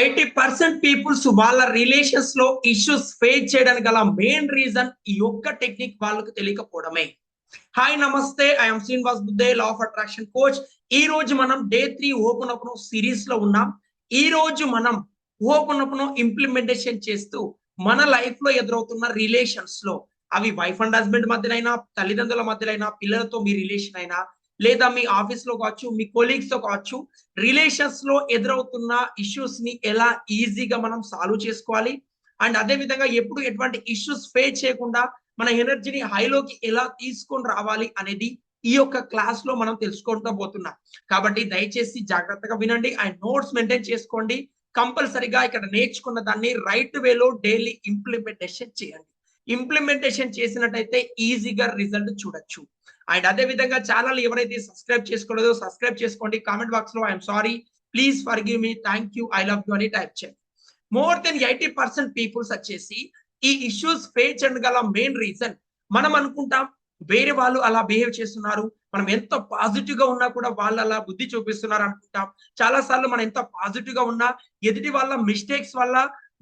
Eighty percent peoples వాళ్ళ రిలేషన్స్లో issues face చేయడానికి గల మెయిన్ రీజన్ ఈ ఒక్క టెక్నిక్ వాళ్ళకు తెలియకపోవడమే. హాయ్ నమస్తే. I'm Srinivas Budde law of attraction coach ఈ రోజు మనం డే త్రీ ఓపెన్ అప్ సిరీస్లో ఉన్నాం. ఈ రోజు మనం ఓపెన్ అప్ ఇంప్లిమెంటేషన్ చేస్తూ మన లైఫ్లో ఎదురవుతున్న రిలేషన్స్లో అవి వైఫ్ అండ్ హస్బెండ్ మధ్యనైనా తల్లిదండ్రుల మధ్యనైనా పిల్లలతో మీ రిలేషన్ అయినా లేదా మీ ఆఫీస్లో కావచ్చు మీ కొలీగ్స్తో కావచ్చు రిలేషన్స్లో ఎదురవుతున్న ఇష్యూస్ని ఎలా ఈజీగా మనం సాల్వ్ చేసుకోవాలి? అండ్ అదే విధంగా ఎప్పుడు ఎటువంటి ఇష్యూస్ ఫేస్ చేయకుండా మన ఎనర్జీని హైలోకి ఎలా తీసుకొని రావాలి అనేది ఈ యొక్క క్లాస్లో మనం తెలుసుకుంటూ పోతున్నాం కాబట్టి దయచేసి జాగ్రత్తగా వినండి. అండ్ నోట్స్ మెయింటైన్ చేసుకోండి. కంపల్సరిగా ఇక్కడ నేర్చుకున్న దాన్ని రైట్ వేలో డైలీ ఇంప్లిమెంటేషన్ చేయండి. ఇంప్లిమెంటేషన్ చేసినట్టయితే ఈజీగా రిజల్ట్ చూడొచ్చు. అండ్ అదే విధంగా ఛానల్ ఎవరైతే సబ్స్క్రైబ్ చేసుకోలేదో సబ్స్క్రైబ్ చేసుకోండి. కామెంట్ బాక్స్లో I'm sorry please forgive me thank you I love you అని టైప్ చేయండి. More than eighty percent peoples వచ్చేసి ఈ ఇష్యూస్ ఫేస్ చేయడం గల మెయిన్ రీజన్ మనం అనుకుంటాం. వేరే వాళ్ళు అలా బిహేవ్ చేస్తున్నారు. మనం ఎంత పాజిటివ్గా ఉన్నా కూడా వాళ్ళు అలా బుద్ధి చూపిస్తున్నారు అనుకుంటాం. చాలా సార్లు మనం ఎంత పాజిటివ్గా ఉన్నా ఎదుటి వాళ్ళ మిస్టేక్స్ వల్ల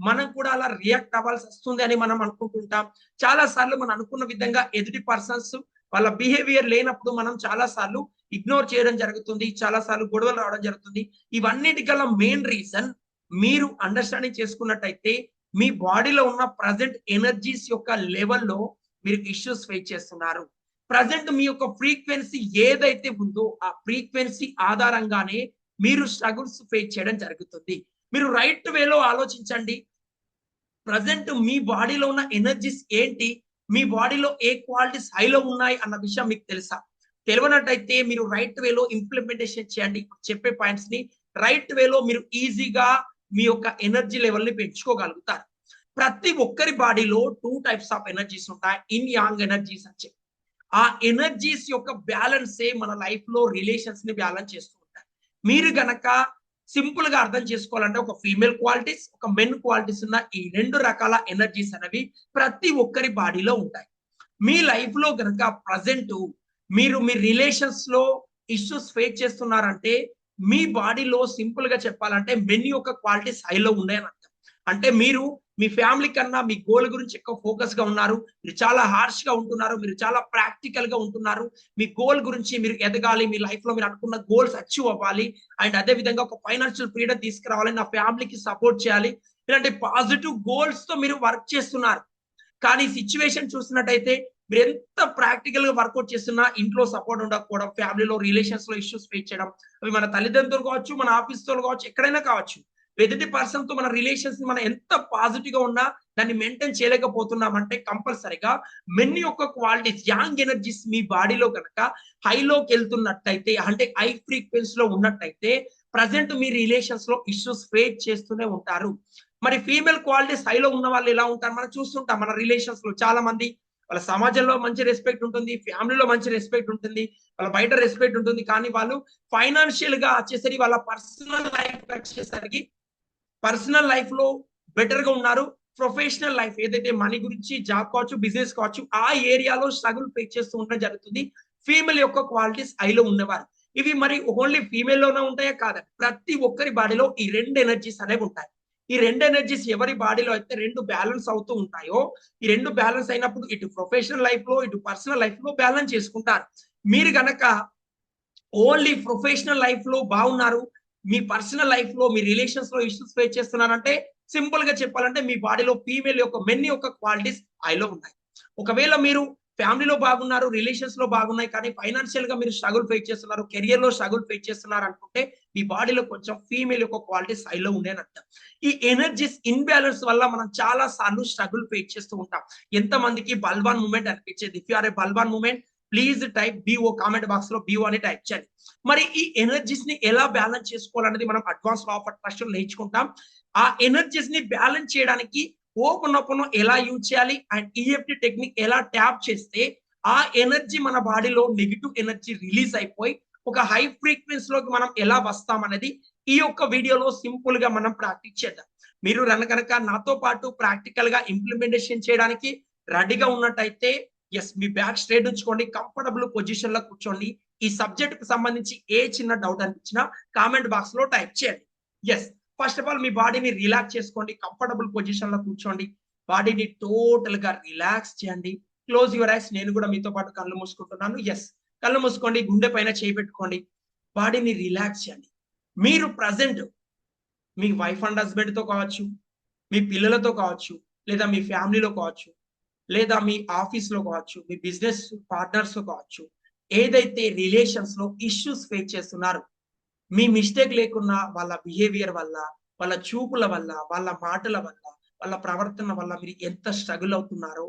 మనం కూడా అలా రియాక్ట్ అవ్వాల్సి వస్తుంది అని మనం అనుకుంటుంటాం. చాలా సార్లు మనం అనుకున్న విధంగా ఎదుటి పర్సన్స్ వాళ్ళ బిహేవియర్ లేనప్పుడు మనం చాలా సార్లు ఇగ్నోర్ చేయడం జరుగుతుంది చాలా సార్లు గొడవలు రావడం జరుగుతుంది. ఇవన్నిటికల్లా మెయిన్ రీజన్ మీరు అండర్స్టాండింగ్ చేసుకున్నట్టయితే మీ బాడీలో ఉన్న ప్రజెంట్ ఎనర్జీస్ యొక్క లెవెల్లో మీరు ఇష్యూస్ ఫేస్ చేస్తున్నారు. ప్రజెంట్ మీ యొక్క ఫ్రీక్వెన్సీ ఏదైతే ఉందో ఆ ఫ్రీక్వెన్సీ ఆధారంగానే మీరు స్ట్రగుల్స్ ఫేస్ చేయడం జరుగుతుంది. మీరు రైట్ వేలో ఆలోచించండి. ప్రజెంట్ మీ బాడీలో ఉన్న ఎనర్జీస్ ఏంటి? మీ బాడీలో ఏ క్వాలిటీస్ హైలో ఉన్నాయి అన్న విషయం మీకు తెలుసా? తెలియనట్టయితే మీరు రైట్ వేలో ఇంప్లిమెంటేషన్ చేయండి చెప్పే పాయింట్స్ని. రైట్ వేలో మీరు ఈజీగా మీ యొక్క ఎనర్జీ లెవెల్ని పెంచుకోగలుగుతారు. ప్రతి ఒక్కరి బాడీలో టూ టైప్స్ ఆఫ్ ఎనర్జీస్ ఉంటాయి. ఇన్ యాంగ్ ఎనర్జీస్ అని చెప్పి. ఆ ఎనర్జీస్ యొక్క బ్యాలెన్సే మన లైఫ్లో రిలేషన్స్ని బ్యాలెన్స్ చేస్తూ ఉంటాయి. మీరు గనక సింపుల్గా అర్థం చేసుకోవాలంటే ఒక ఫీమేల్ క్వాలిటీస్ ఒక మెన్ క్వాలిటీస్ ఉన్న ఈ రెండు రకాల ఎనర్జీస్ అనేవి ప్రతి ఒక్కరి బాడీలో ఉంటాయి. మీ లైఫ్లో గనక ప్రజెంట్ మీరు మీ రిలేషన్స్లో ఇష్యూస్ ఫేస్ చేస్తున్నారంటే మీ బాడీలో సింపుల్గా చెప్పాలంటే మెన్ యొక్క క్వాలిటీస్ హైలో ఉన్నాయని అంటే మీరు మీ ఫ్యామిలీ కన్నా మీ గోల్ గురించి ఎక్కువ ఫోకస్గా ఉన్నారు మీరు చాలా హార్ష్గా ఉంటున్నారు మీరు చాలా ప్రాక్టికల్గా ఉంటున్నారు. మీ గోల్ గురించి మీరు ఎదగాలి మీ లైఫ్లో మీరు అనుకున్న గోల్స్ అచీవ్ అవ్వాలి. అండ్ అదే విధంగా ఒక ఫైనాన్షియల్ ఫ్రీడమ్ తీసుకురావాలి నా ఫ్యామిలీకి సపోర్ట్ చేయాలి. ఇలాంటి పాజిటివ్ గోల్స్తో మీరు వర్క్ చేస్తున్నారు. కానీ సిచ్యువేషన్ చూసినట్టయితే మీరు ఎంత ప్రాక్టికల్గా వర్కౌట్ చేస్తున్నా ఇంట్లో సపోర్ట్ ఉండకపోవడం ఫ్యామిలీలో రిలేషన్స్లో ఇష్యూస్ ఫేస్ చేయడం అవి మన తల్లిదండ్రులు కావచ్చు మన ఆఫీస్తో కావచ్చు ఎక్కడైనా కావచ్చు. ఎదుటి పర్సన్తో మన రిలేషన్స్ మనం ఎంత పాజిటివ్గా ఉన్నా దాన్ని మెయింటైన్ చేయలేకపోతున్నాం అంటే కంపల్సరిగా మెన్ యొక్క క్వాలిటీస్ యాంగ్ ఎనర్జీస్ మీ బాడీలో కనుక హైలోకి వెళ్తున్నట్టయితే అంటే హై ఫ్రీక్వెన్సీ లో ఉన్నట్టయితే ప్రజెంట్ మీ రిలేషన్స్లో ఇష్యూస్ ఫేస్ చేస్తూనే ఉంటారు. మరి ఫీమేల్ క్వాలిటీస్ హైలో ఉన్న వాళ్ళు ఎలా ఉంటారు? మనం చూస్తుంటాం మన రిలేషన్స్లో చాలా మంది వాళ్ళ సమాజంలో మంచి రెస్పెక్ట్ ఉంటుంది ఫ్యామిలీలో మంచి రెస్పెక్ట్ ఉంటుంది వాళ్ళ బయట రెస్పెక్ట్ ఉంటుంది. కానీ వాళ్ళు ఫైనాన్షియల్గా వచ్చేసరికి వాళ్ళ పర్సనల్ లైఫ్ వచ్చేసరికి పర్సనల్ లైఫ్లో బెటర్గా ఉన్నారు. ప్రొఫెషనల్ లైఫ్ ఏదైతే మనీ గురించి జాబ్ కావచ్చు బిజినెస్ కావచ్చు ఆ ఏరియాలో స్ట్రగుల్ ఫేస్ చేస్తూ ఉండడం జరుగుతుంది. ఫీమేల్ యొక్క క్వాలిటీస్ ఐలో ఉన్నవారు. ఇవి మరి ఓన్లీ ఫీమేల్లోనే ఉంటాయా? కాదా? ప్రతి ఒక్కరి బాడీలో ఈ రెండు ఎనర్జీస్ అనేవి ఉంటాయి. ఈ రెండు ఎనర్జీస్ ఎవరి బాడీలో అయితే రెండు బ్యాలెన్స్ అవుతూ ఉంటాయో ఈ రెండు బ్యాలెన్స్ అయినప్పుడు ఇటు ప్రొఫెషనల్ లైఫ్లో ఇటు పర్సనల్ లైఫ్లో బ్యాలెన్స్ చేసుకుంటారు. మీరు గనక ఓన్లీ ప్రొఫెషనల్ లైఫ్లో బాగున్నారు మీ పర్సనల్ లైఫ్లో మీ రిలేషన్స్లో ఇష్యూస్ ఫేస్ చేస్తున్నారంటే సింపుల్గా చెప్పాలంటే మీ బాడీలో ఫీమేల్ యొక్క మెన్ యొక్క క్వాలిటీస్ ఐలో ఉన్నాయి. ఒకవేళ మీరు ఫ్యామిలీలో బాగున్నారు రిలేషన్స్లో బాగున్నాయి కానీ ఫైనాన్షియల్గా మీరు స్ట్రగుల్ ఫేస్ చేస్తున్నారు కెరియర్లో స్ట్రగుల్ ఫేస్ చేస్తున్నారు అనుకుంటే మీ బాడీలో కొంచెం ఫీమేల్ యొక్క క్వాలిటీస్ హైలో ఉండే అర్థం. ఈ ఎనర్జీస్ ఇన్బ్యాలెన్స్ వల్ల మనం చాలా సార్లు స్ట్రగుల్ ఫేస్ చేస్తూ ఉంటాం. ఎంత మందికి బల్వాన్ మూమెంట్ అనిపించేది? If are a బల్వాన్ moment please type BO comment బాక్స్లో బిఓ అని టైప్ చేయండి. మరి ఈ ఎనర్జీస్ని ఎలా బ్యాలెన్స్ చేసుకోవాలనేది మనం అడ్వాన్స్ లా ఆఫ్ అట్రాక్షన్ నేర్చుకుంటాం. ఆ ఎనర్జీస్ని బ్యాలెన్స్ చేయడానికి ఓపెన్ ఓపెన్ ఎలా యూజ్ చేయాలి? అండ్ ఈఎఫ్టి టెక్నిక్ ఎలా ట్యాప్ చేస్తే ఆ ఎనర్జీ మన బాడీలో నెగిటివ్ ఎనర్జీ రిలీజ్ అయిపోయి ఒక హై ఫ్రీక్వెన్సీ లోకి మనం ఎలా వస్తాం అనేది ఈ యొక్క వీడియోలో సింపుల్గా మనం ప్రాక్టీస్ చేద్దాం. మీరు రన్ కనుక నాతో పాటు ప్రాక్టికల్గా ఇంప్లిమెంటేషన్ చేయడానికి రెడీగా ఉన్నట్టయితే ఎస్ మీ బ్యాక్ స్ట్రేట్ ఉంచుకోండి కంఫర్టబుల్ పొజిషన్లో కూర్చోండి. ఈ సబ్జెక్ట్కు సంబంధించి ఏ చిన్న డౌట్ అనిపించినా కామెంట్ బాక్స్లో టైప్ చేయండి. ఎస్ ఫస్ట్ ఆఫ్ ఆల్ మీ బాడీని రిలాక్స్ చేసుకోండి కంఫర్టబుల్ పొజిషన్లో కూర్చోండి. బాడీని టోటల్గా రిలాక్స్ చేయండి. క్లోజ్ యువర్ ఐస్ నేను కూడా మీతో పాటు కళ్ళు మూసుకుంటున్నాను. ఎస్ కళ్ళు మూసుకోండి గుండె పైన చేయి పెట్టుకోండి. బాడీని రిలాక్స్ చేయండి. మీరు ప్రజెంట్ మీ వైఫ్ అండ్ హస్బెండ్తో కావచ్చు మీ పిల్లలతో కావచ్చు లేదా మీ ఫ్యామిలీలో కావచ్చు లేదా మీ ఆఫీస్లో కావచ్చు మీ బిజినెస్ పార్ట్నర్స్ కావచ్చు ఏదైతే రిలేషన్స్లో ఇష్యూస్ ఫేస్ చేస్తున్నారు మీ మిస్టేక్ లేకున్నా వాళ్ళ బిహేవియర్ వల్ల వాళ్ళ చూపుల వల్ల వాళ్ళ మాటల వల్ల వాళ్ళ ప్రవర్తన వల్ల మీరు ఎంత స్ట్రగుల్ అవుతున్నారో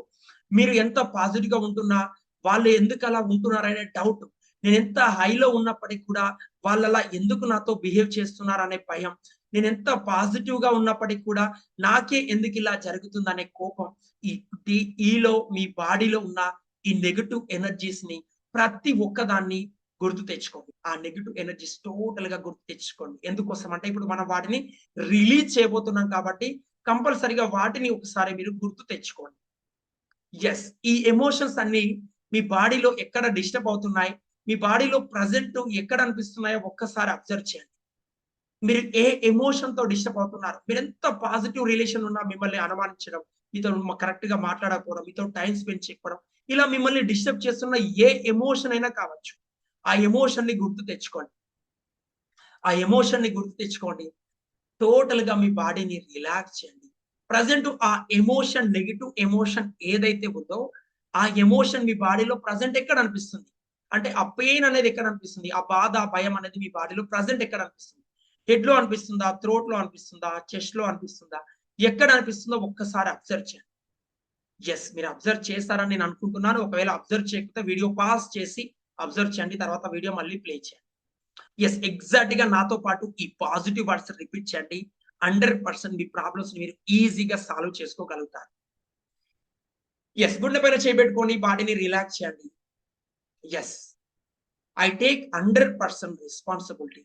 మీరు ఎంత పాజిటివ్గా ఉంటున్నా వాళ్ళు ఎందుకు అలా ఉంటున్నారనే డౌట్ నేను ఎంత హైలో ఉన్నప్పటికీ కూడా వాళ్ళలా ఎందుకు నాతో బిహేవ్ చేస్తున్నారనే భయం నేను ఎంత పాజిటివ్గా ఉన్నప్పటికీ కూడా నాకే ఎందుకు ఇలా జరుగుతుందనే కోపం ఈ ఈలో మీ బాడీలో ఉన్న ఈ నెగటివ్ ఎనర్జీస్ని ప్రతి ఒక్కదాన్ని గుర్తు తెచ్చుకోండి. ఆ నెగిటివ్ ఎనర్జీస్ టోటల్గా గుర్తు తెచ్చుకోండి. ఎందుకోసం అంటే ఇప్పుడు మనం వాటిని రిలీజ్ చేయబోతున్నాం కాబట్టి కంపల్సరిగా వాటిని ఒకసారి మీరు గుర్తు తెచ్చుకోండి. ఎస్ ఈ ఎమోషన్స్ అన్ని మీ బాడీలో ఎక్కడ డిస్టర్బ్ అవుతున్నాయి? మీ బాడీలో ప్రజెంట్ ఎక్కడ అనిపిస్తున్నాయో ఒక్కసారి అబ్జర్వ్ చేయండి. మీరు ఏ ఎమోషన్తో డిస్టర్బ్ అవుతున్నారు మీరు ఎంత పాజిటివ్ రిలేషన్ ఉన్నా మిమ్మల్ని అనుమానించడం మీతో కరెక్ట్గా మాట్లాడకపోవడం మీతో టైం స్పెండ్ చేయకపోవడం ఇలా మిమ్మల్ని డిస్టర్బ్ చేస్తున్న ఏ ఎమోషన్ అయినా కావచ్చు. ఆ ఎమోషన్ని గుర్తు తెచ్చుకోండి. ఆ ఎమోషన్ని గుర్తు తెచ్చుకోండి. టోటల్గా మీ బాడీని రిలాక్స్ చేయండి. ప్రజెంట్ ఆ ఎమోషన్ నెగిటివ్ ఎమోషన్ ఏదైతే ఉందో ఆ ఎమోషన్ మీ బాడీలో ప్రజెంట్ ఎక్కడ అనిపిస్తుంది? అంటే ఆ పెయిన్ అనేది ఎక్కడ అనిపిస్తుంది? ఆ బాధ ఆ భయం అనేది మీ బాడీలో ప్రజెంట్ ఎక్కడ అనిపిస్తుంది? హెడ్లో అనిపిస్తుందా? థ్రోట్లో అనిపిస్తుందా? చెస్ట్లో అనిపిస్తుందా? ఎక్కడ అనిపిస్తుందో ఒక్కసారి అబ్జర్వ్ చేయండి. ఎస్ మీరు అబ్జర్వ్ చేస్తారని నేను అనుకుంటున్నాను. ఒకవేళ అబ్జర్వ్ చేయకపోతే వీడియో పాస్ చేసి అబ్జర్వ్ చేయండి. తర్వాత వీడియో మళ్ళీ ప్లే చేయండి. ఎస్ ఎగ్జాక్ట్గా నాతో పాటు ఈ పాజిటివ్ వర్డ్స్ రిపీట్ చేయండి. హండ్రెడ్ పర్సెంట్ మీ ప్రాబ్లమ్స్ మీరు ఈజీగా సాల్వ్ చేసుకోగలుగుతారు. ఎస్ గుండె పైన చేపెట్టుకొని బాడీని రిలాక్స్ చేయండి. Yes I take hundred percent responsibility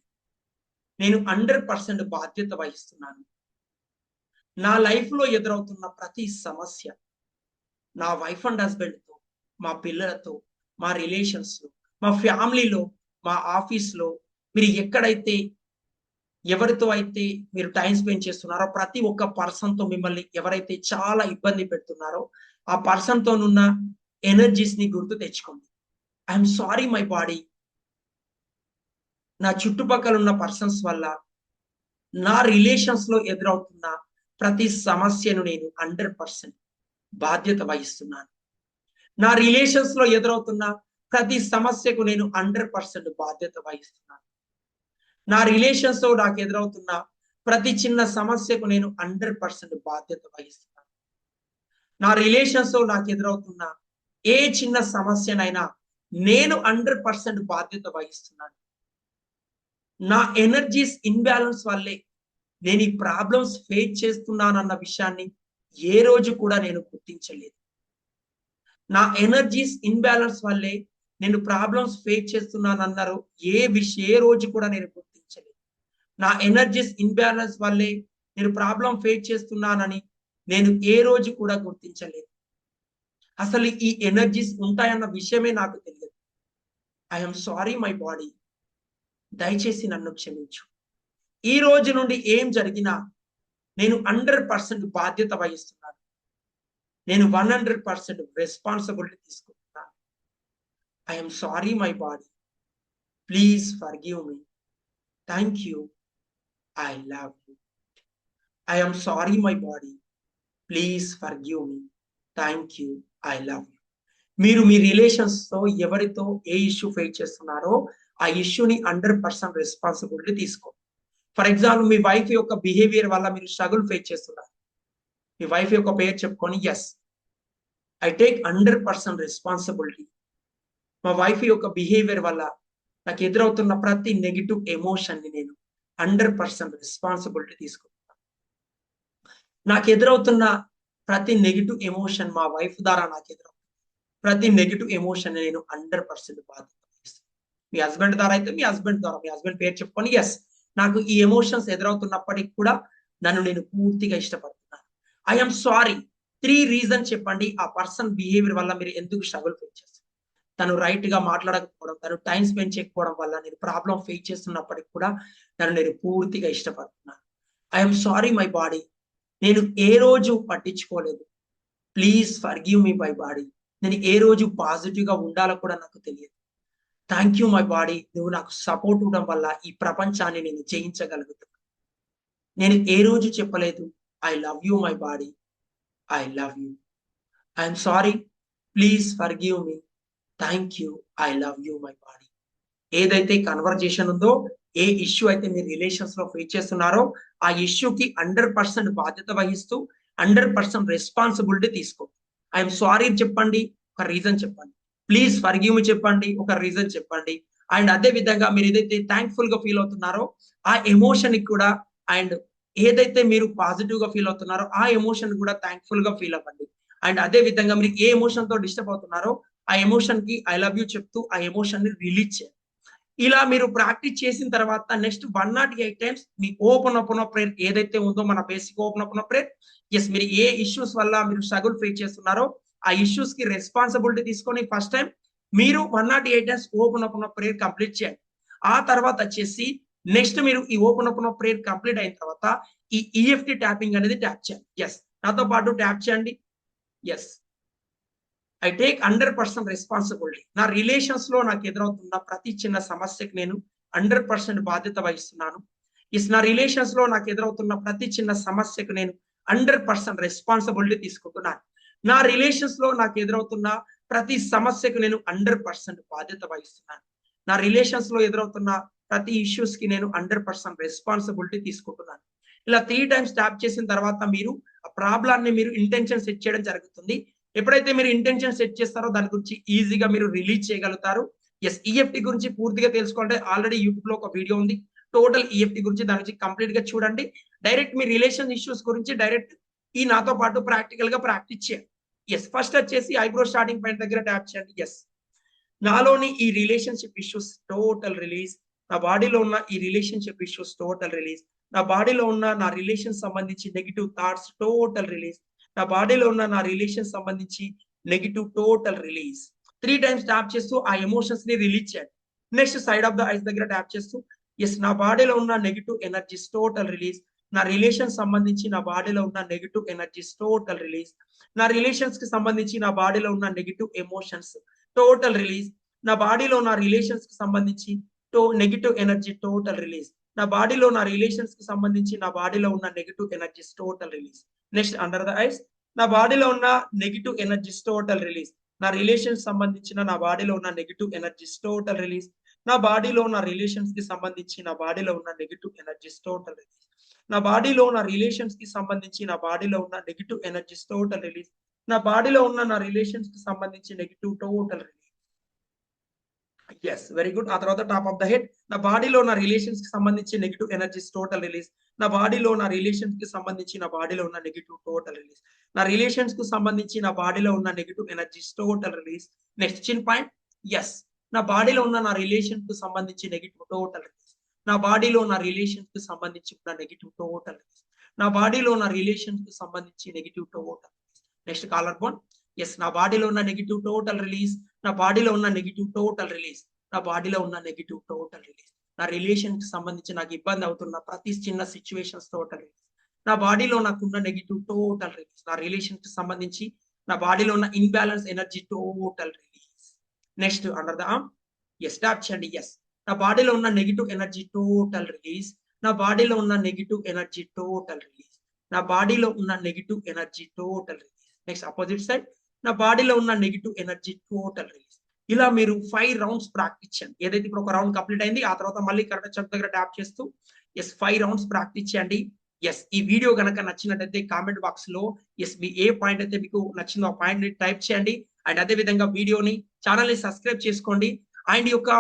నేను హండ్రెడ్ పర్సెంట్ బాధ్యత వహిస్తున్నాను. నా లైఫ్లో ఎదురవుతున్న ప్రతి సమస్య నా వైఫ్ అండ్ హస్బెండ్తో మా పిల్లలతో మా రిలేషన్స్లో మా ఫ్యామిలీలో మా ఆఫీస్లో మీరు ఎక్కడైతే ఎవరితో అయితే మీరు టైం స్పెండ్ చేస్తున్నారో ప్రతి ఒక్క పర్సన్తో మిమ్మల్ని ఎవరైతే చాలా ఇబ్బంది పెడుతున్నారో ఆ పర్సన్తోనున్న ఎనర్జీస్ని గుర్తు తెచ్చుకోండి. ఐఎమ్ సారీ మై బాడీ నా చుట్టుపక్కల ఉన్న పర్సన్స్ వల్ల నా రిలేషన్స్లో ఎదురవుతున్న ప్రతి సమస్యను నేను హండ్రెడ్ పర్సెంట్ బాధ్యత వహిస్తున్నాను. నా రిలేషన్స్లో ఎదురవుతున్న ప్రతి సమస్యకు నేను హండ్రెడ్ పర్సెంట్ బాధ్యత వహిస్తున్నాను. నా రిలేషన్స్లో నాకు ఎదురవుతున్న ప్రతి చిన్న సమస్యకు నేను హండ్రెడ్ పర్సెంట్ బాధ్యత వహిస్తున్నాను. నా రిలేషన్స్లో నాకు ఎదురవుతున్న ఏ చిన్న సమస్యనైనా నేను హండ్రెడ్ పర్సెంట్ బాధ్యత వహిస్తున్నాను. నా ఎనర్జీస్ ఇన్బ్యాలెన్స్ వల్లే నేను ఈ ప్రాబ్లమ్స్ ఫేస్ చేస్తున్నానన్న విషయాన్ని ఏ రోజు కూడా నేను గుర్తించలేదు. నా ఎనర్జీస్ ఇన్బ్యాలెన్స్ వల్లే నేను ప్రాబ్లమ్స్ ఫేస్ చేస్తున్నానన్నారు ఏ విషయం ఏ రోజు కూడా నేను గుర్తించలేదు. నా ఎనర్జీస్ ఇన్బ్యాలెన్స్ వల్లే నేను ప్రాబ్లం ఫేస్ చేస్తున్నానని నేను ఏ రోజు కూడా గుర్తించలేదు. అసలు ఈ ఎనర్జీస్ ఉంటాయన్న విషయమే నాకు తెలియదు. ఐఎమ్ సారీ మై బాడీ దయచేసి నన్ను క్షమించు. ఈ రోజు నుండి ఏం జరిగినా నేను హండ్రెడ్ పర్సెంట్ బాధ్యత వహిస్తున్నాను. నేను వన్ హండ్రెడ్ పర్సెంట్ రెస్పాన్సిబిలిటీ తీసుకుంటున్నాను. I'm sorry my body. Please forgive me. Thank you. I love you. I'm sorry my body. Please forgive me. Thank you. I love you. మీరు మీ రిలేషన్స్తో ఎవరితో ఏ ఇష్యూ ఫేస్ చేస్తున్నారో ఆ ఇష్యూని హండ్రెడ్ పర్సెంట్ రెస్పాన్సిబిలిటీ తీసుకో. For example మీ wife యొక్క behaviour వల్ల మీరు స్ట్రగుల్ ఫేస్ చేస్తున్నారు. మీ వైఫ్ యొక్క పేరు చెప్పుకొని yes I take hundred percent responsibility. మా వైఫ్ యొక్క బిహేవియర్ వల్ల నాకు ఎదురవుతున్న ప్రతి నెగిటివ్ ఎమోషన్ని నేను హండ్రెడ్ పర్సెంట్ రెస్పాన్సిబిలిటీ తీసుకుంటున్నాను. నాకు ఎదురవుతున్న ప్రతి నెగిటివ్ ఎమోషన్ మా వైఫ్ ద్వారా నాకు ఎదురవుతుంది. ప్రతి నెగిటివ్ ఎమోషన్ నేను హండ్రెడ్ పర్సెంట్ బాధ్యత మీ హస్బెండ్ ద్వారా అయితే మీ హస్బెండ్ ద్వారా మీ హస్బెండ్ పేరు చెప్పుకొని ఎస్ నాకు ఈ ఎమోషన్స్ ఎదురవుతున్నప్పటికి కూడా నన్ను నేను పూర్తిగా ఇష్టపడుతున్నాను. ఐఎమ్ సారీ త్రీ రీజన్ చెప్పండి. ఆ పర్సన్ బిహేవియర్ వల్ల మీరు ఎందుకు స్ట్రగుల్ ఫేస్ చేస్తారు? తను రైట్గా మాట్లాడకపోవడం తను టైం స్పెండ్ చేయకపోవడం వల్ల నేను ప్రాబ్లం ఫేస్ చేస్తున్నప్పటికి కూడా నన్ను నేను పూర్తిగా ఇష్టపడుతున్నాను. ఐఎమ్ సారీ మై బాడీ నేను ఏ రోజు పట్టించుకోలేదు. Please forgive me my body నేను ఏ రోజు పాజిటివ్గా ఉండాలో కూడా నాకు తెలియదు. థ్యాంక్ యూ మై బాడీ నువ్వు నాకు సపోర్ట్ ఇవ్వడం వల్ల ఈ ప్రపంచాన్ని నేను జయించగలుగుతున్నా. నేను ఏ రోజు చెప్పలేదు I love you my body I love you I'm sorry please forgive me thank you I love you my body ఏదైతే కన్వర్జేషన్ ఉందో ఏ ఇష్యూ అయితే మీరు రిలేషన్స్లో ఫేస్ చేస్తున్నారో ఆ ఇష్యూకి హండ్రెడ్ పర్సెంట్ బాధ్యత వహిస్తూ హండ్రెడ్ పర్సెంట్ రెస్పాన్సిబిలిటీ తీసుకో. ఐఎమ్ సారీ చెప్పండి. ఒక రీజన్ చెప్పండి. ప్లీజ్ ఫర్గివ్ చెప్పండి. ఒక రీజన్ చెప్పండి. అండ్ అదే విధంగా మీరు ఏదైతే థ్యాంక్ఫుల్గా ఫీల్ అవుతున్నారో ఆ ఎమోషన్కి కూడా అండ్ ఏదైతే మీరు పాజిటివ్గా ఫీల్ అవుతున్నారో ఆ ఎమోషన్ కూడా థ్యాంక్ఫుల్గా ఫీల్ అవ్వండి. అండ్ అదే విధంగా మీరు ఏ ఎమోషన్తో డిస్టర్బ్ అవుతున్నారో ఆ ఎమోషన్కి ఐ లవ్ యూ చెప్తూ ఆ ఎమోషన్ని రిలీజ్ చేయండి. ఇలా మీరు ప్రాక్టీస్ చేసిన తర్వాత next one nought eight times మీ ఓపెన్ ఓపెన్ ప్రేయర్ ఏదైతే ఉందో మన basic open open prayer yes మీరు ఏ ఇష్యూస్ వల్ల మీరు స్ట్రగుల్ ఫేస్ చేస్తున్నారో ఆ ఇష్యూస్కి రెస్పాన్సిబిలిటీ తీసుకొని ఫస్ట్ టైం మీరు one nought eight days open open prayer complete చేయండి. ఆ తర్వాత వచ్చేసి నెక్స్ట్ మీరు ఈ ఓపెన్ ఓపెన్ ప్రేయర్ కంప్లీట్ అయిన తర్వాత ఈ ఈఎఫ్టి ట్యాపింగ్ అనేది ట్యాప్ చేయండి. ఎస్ నాతో పాటు ట్యాప్ చేయండి. Yes I take hundred percent responsibility నా రిలేషన్స్లో నాకు ఎదురవుతున్న ప్రతి చిన్న సమస్యకి నేను హండ్రెడ్ పర్సెంట్ బాధ్యత వహిస్తున్నాను. ఇస్ నా రిలేషన్స్లో నాకు ఎదురవుతున్న ప్రతి చిన్న సమస్యకు నేను హండ్రెడ్ పర్సెంట్ రెస్పాన్సిబిలిటీ తీసుకుంటున్నాను. నా రిలేషన్స్లో నాకు ఎదురవుతున్న ప్రతి సమస్యకు నేను హండ్రెడ్ పర్సెంట్ బాధ్యత వహిస్తున్నాను. నా రిలేషన్స్లో ఎదురవుతున్న ప్రతి ఇష్యూస్కి నేను హండ్రెడ్ పర్సెంట్ రెస్పాన్సిబిలిటీ తీసుకుంటున్నాను. ఇలా త్రీ టైమ్స్ ట్యాప్ చేసిన తర్వాత మీరు ఆ ప్రాబ్లాన్ని మీరు ఇంటెన్షన్ సెట్ చేయడం జరుగుతుంది. ఎప్పుడైతే మీరు ఇంటెన్షన్ సెట్ చేస్తారో దాని గురించి ఈజీగా మీరు రిలీజ్ చేయగలుగుతారు. ఎస్ ఈఎఫ్టీ గురించి పూర్తిగా తెలుసుకోవాలంటే ఆల్రెడీ యూట్యూబ్లో ఒక వీడియో ఉంది. టోటల్ ఈఎఫ్టీ గురించి దాని గురించి కంప్లీట్గా చూడండి. డైరెక్ట్ మీ రిలేషన్ ఇష్యూస్ గురించి డైరెక్ట్ ఈ నాతో పాటు ప్రాక్టికల్గా ప్రాక్టీస్ చేయండి ఎస్ ఫస్ట్ వచ్చేసి ఐబ్రో స్టార్టింగ్ పాయింట్ దగ్గర ట్యాప్ చేయండి. ఎస్ నాలోని ఈ రిలేషన్షిప్ ఇష్యూస్ టోటల్ రిలీజ్ నా బాడీలో ఉన్న ఈ రిలేషన్షిప్ ఇష్యూస్ టోటల్ రిలీజ్ నా బాడీలో ఉన్న నా రిలేషన్ సంబంధించి నెగిటివ్ థాట్స్ టోటల్ రిలీజ్ నా బాడీలో ఉన్న నా రిలేషన్ సంబంధించి negative total release three times tap చేస్తూ ఆ ఎమోషన్స్ని రిలీజ్ చేయండి. Next side of the eyes దగ్గర ట్యాప్ చేస్తూ ఎస్ నా బాడీలో ఉన్న నెగిటివ్ ఎనర్జీస్ టోటల్ రిలీజ్ నా రిలేషన్ సంబంధించి నా బాడీలో ఉన్న నెగిటివ్ ఎనర్జీస్ టోటల్ రిలీజ్ నా రిలేషన్స్కి సంబంధించి నా బాడీలో ఉన్న నెగిటివ్ ఎమోషన్స్ టోటల్ రిలీజ్ నా బాడీలో నా రిలేషన్స్కి సంబంధించి టో నెగిటివ్ ఎనర్జీ టోటల్ రిలీజ్ నా బాడీలో నా రిలేషన్స్కి సంబంధించి నా బాడీలో ఉన్న negative energies total release next under the eyes నా బాడీలో ఉన్న నెగిటివ్ ఎనర్జీస్ టోటల్ రిలీజ్ నా రిలేషన్స్ సంబంధించిన నా బాడీలో ఉన్న నెగిటివ్ ఎనర్జీస్ టోటల్ రిలీజ్ నా బాడీలో ఉన్న రిలేషన్స్కి సంబంధించి నా బాడీలో ఉన్న నెగిటివ్ ఎనర్జీస్ టోటల్ రిలీజ్ నా బాడీలో ఉన్న రిలేషన్స్కి సంబంధించి నా బాడీలో ఉన్న నెగిటివ్ ఎనర్జీస్ టోటల్ రిలీజ్ నా బాడీలో ఉన్న నా రిలేషన్స్కి సంబంధించి negative total release yes very good ఆ తర్వాత టాప్ ఆఫ్ ద హెడ్ నా బాడీలో నా రిలేషన్స్కి సంబంధించి నెగిటివ్ ఎనర్జీస్ టోటల్ రిలీజ్ నా బాడీలో నా రిలేషన్స్కి సంబంధించి నా బాడీలో ఉన్న నెగిటివ్ టోటల్ రిలీజ్ నా రిలేషన్స్కు సంబంధించి నా బాడీలో ఉన్న negative energies total release next chin point yes నా బాడీలో ఉన్న నా రిలేషన్కు సంబంధించి నెగిటివ్ టోటల్ రిలీజ్ నా బాడీలో నా రిలేషన్స్కు సంబంధించి కూడా నెగిటివ్ టోటల్ రిలీజ్ నా బాడీలో నా రిలేషన్స్కు సంబంధించి negative total next collarbone yes నా బాడీలో ఉన్న నెగిటివ్ టోటల్ రిలీజ్ నా బాడీలో ఉన్న నెగిటివ్ టోటల్ రిలీజ్ నా బాడీలో ఉన్న నెగిటివ్ టోటల్ రిలీజ్ నా రిలేషన్కి సంబంధించి నాకు ఇబ్బంది అవుతున్న ప్రతి చిన్న సిచ్యువేషన్స్ టోటల్ రిలీజ్ నా బాడీలో నాకున్న నెగిటివ్ టోటల్ రిలీజ్ నా రిలేషన్కి సంబంధించి నా బాడీలో ఉన్న imbalance energy total release next under the arm yes tap చేయండి. ఎస్ నా బాడీలో ఉన్న నెగిటివ్ ఎనర్జీ టోటల్ రిలీజ్ నా బాడీలో ఉన్న నెగిటివ్ ఎనర్జీ టోటల్ రిలీజ్ నా బాడీలో ఉన్న negative energy total release next opposite side నా బాడీలో ఉన్న నెగిటివ్ ఎనర్జీ టోటల్ రిలీజ్ ఇలా మీరు ఫైవ్ రౌండ్స్ ప్రాక్టీస్ చేయండి. ఏదైతే ఇప్పుడు ఒక రౌండ్ కంప్లీట్ అయింది ఆ తర్వాత మళ్ళీ కరెక్ట్ చెక్ దగ్గర ట్యాప్ చేస్తూ ఎస్ ఫైవ్ రౌండ్స్ ప్రాక్టీస్ చేయండి. ఎస్ ఈ వీడియో కనుక నచ్చినట్టయితే కామెంట్ బాక్స్లో ఎస్ మీ ఏ పాయింట్ అయితే మీకు నచ్చిందో ఆ పాయింట్ని టైప్ చేయండి. అండ్ అదే విధంగా వీడియోని ఛానల్ని సబ్స్క్రైబ్ చేసుకోండి. అండ్ ఈ యొక్క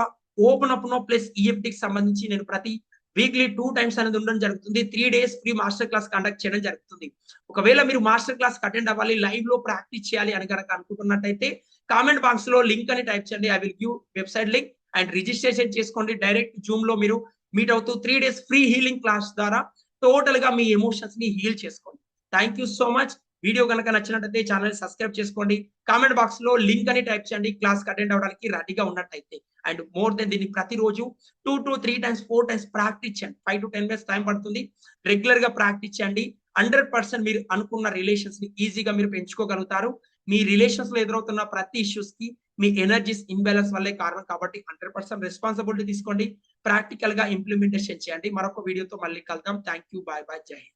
ఓపెన్ అప్ నో ప్లస్ ఈఎఫ్టీకి సంబంధించి నేను ప్రతి వీక్లీ టూ టైమ్స్ అనేది ఉండడం జరుగుతుంది. Three days free master class conduct చేయడం జరుగుతుంది. ఒకవేళ మీరు మాస్టర్ క్లాస్ అటెండ్ అవ్వాలి లైవ్లో ప్రాక్టీస్ చేయాలి అని కనుక అనుకుంటున్నట్టయితే కామెంట్ బాక్స్లో లింక్ అని టైప్ చేయండి. I will give website link and registration చేసుకోండి. డైరెక్ట్ జూమ్లో మీరు మీట్ అవుతూ three days free healing class ద్వారా టోటల్గా మీ ఎమోషన్స్ని హీల్ చేసుకోండి. Thank you so much video కనుక నచ్చినట్టయితే ఛానల్ సబ్స్క్రైబ్ చేసుకోండి. కామెంట్ బాక్స్లో లింక్ అని టైప్ చేయండి. క్లాస్ అటెండ్ అవ్వడానికి రెడీగా ఉన్నట్టయితే. అండ్ మోర్ దెన్ దీన్ని ప్రతిరోజు two to three times four times practice చేయండి. Five to ten minutes time పడుతుంది. రెగ్యులర్గా ప్రాక్టీస్ చేయండి. హండ్రెడ్ పర్సెంట్ మీరు అనుకున్న రిలేషన్స్ని ఈజీగా మీరు పెంచుకోగలుగుతారు. మీ రిలేషన్స్లో ఎదురవుతున్న ప్రతి ఇష్యూస్కి మీ ఎనర్జీస్ ఇన్బ్యాలెన్స్ వల్లే కారణం కాబట్టి హండ్రెడ్ పర్సెంట్ రెస్పాన్సిబిలిటీ తీసుకోండి. ప్రాక్టికల్గా ఇంప్లిమెంటేషన్ చేయండి. మరొక వీడియోతో మళ్ళీ కలుద్దాం. థ్యాంక్ యూ బాయ్ బాయ్ జై హింద్